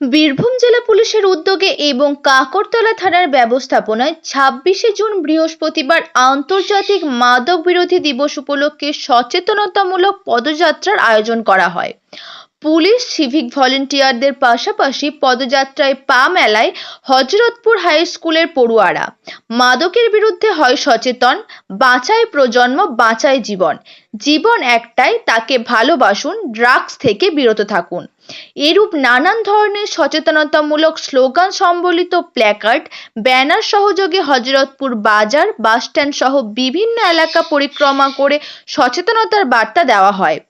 বীরভূম জেলা পুলিশের উদ্যোগে এবং কাকরতলা থানার ব্যবস্থাপনায় ছাব্বিশে জুন বৃহস্পতিবার আন্তর্জাতিক মাদক বিরোধী দিবস উপলক্ষে সচেতনতামূলক পদযাত্রার আয়োজন করা হয়। পুলিশ সিভিক ভলেন্টিয়ারদের পাশাপাশি পদযাত্রায় পা মেলায় হজরতপুর হাই স্কুলের পড়ুয়ারা। মাদকের বিরুদ্ধে হয় সচেতন, বাঁচায় প্রজন্ম, বাঁচায় জীবন। জীবন একটাই, তাকে ভালোবাসুন ড্রাগস থেকে বিরত থাকুন। এরূপ নানান ধরনের সচেতনতামূলক স্লোগান সম্বলিত প্ল্যাকার্ড ব্যানার সহযোগে হজরতপুর বাজার বাসস্ট্যান্ড সহ বিভিন্ন এলাকা পরিক্রমা করে সচেতনতার বার্তা দেওয়া হয়।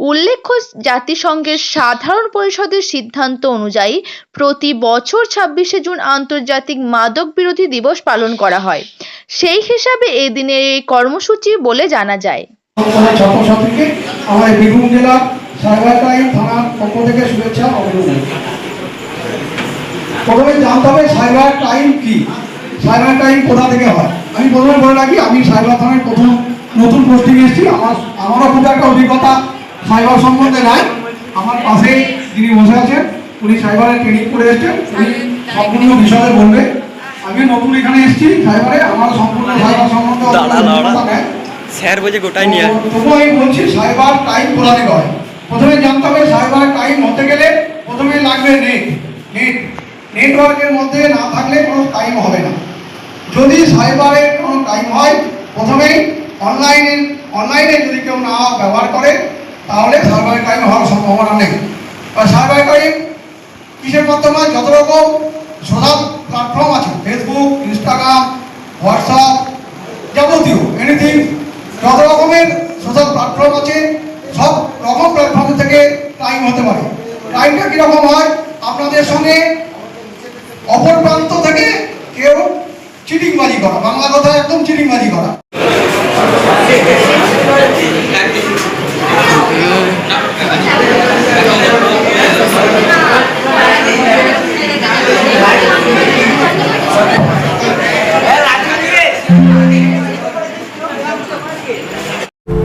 উল্লেখ্য, জাতিসংঘের সাধারণ পরিষদের সিদ্ধান্ত অনুযায়ী প্রতি বছর ছাব্বিশে জুন আন্তর্জাতিক মাদক বিরোধী দিবস পালন করা হয়। সেই হিসাবে এই এই কর্মসূচি বলে জানা যায়। প্রথমে জানতে হবে সাইবার সাইবার কোথা থেকে হয়? আমি প্রথমে বলে রাখি, আমি সাইবার থানায় প্রথম নতুন পোস্টিং এসেছি। আমার, আমারও খুব একটা অভিজ্ঞতা সাইবার সম্বন্ধে নাই। আমার পাশে যিনি বসে আছেন উনি সাইবারে ট্রেনিং করে এসেছেন। উনি সম্পূর্ণ বিষয়ে বলবে। আমি নতুন এখানে এসেছি সাইবারে। আমার সম্পূর্ণ সাইবার সম্বন্ধে। স্যার বলছে গোটাই নিয়ে। তবু আমি বলছি সাইবার টাইম কোথা হয় প্রথমে জানতে হবে সাইবার টাইম হতে গেলে প্রথমে লাগবে নেট। নেট। নেটওয়ার্কের মধ্যে না থাকলে কোনো টাইম হবে না। যদি সাইবারে কোনো টাইম হয় প্রথমেই অনলাইনে অনলাইনে যদি কেউ না ব্যবহার করে তাহলে সাইবার ক্রাইম হওয়ার সম্ভাবনা নেই। আর সাইবার ক্রাইম কিসের মাধ্যমে? যত রকম সোশ্যাল প্ল্যাটফর্ম আছে ফেসবুক ইনস্টাগ্রাম হোয়াটসঅ্যাপ যাবতীয় এনিথিং যত রকমের সোশ্যাল প্ল্যাটফর্ম আছে, সব রকম প্ল্যাটফর্ম থেকে টাইম হতে পারে। টাইমটা কীরকম হয়? আপনাদের সঙ্গে অপর প্রান্ত থেকে কেউ চিটিংবাজি করা, বাংলা কথা একদম চিটিংবাজি করা।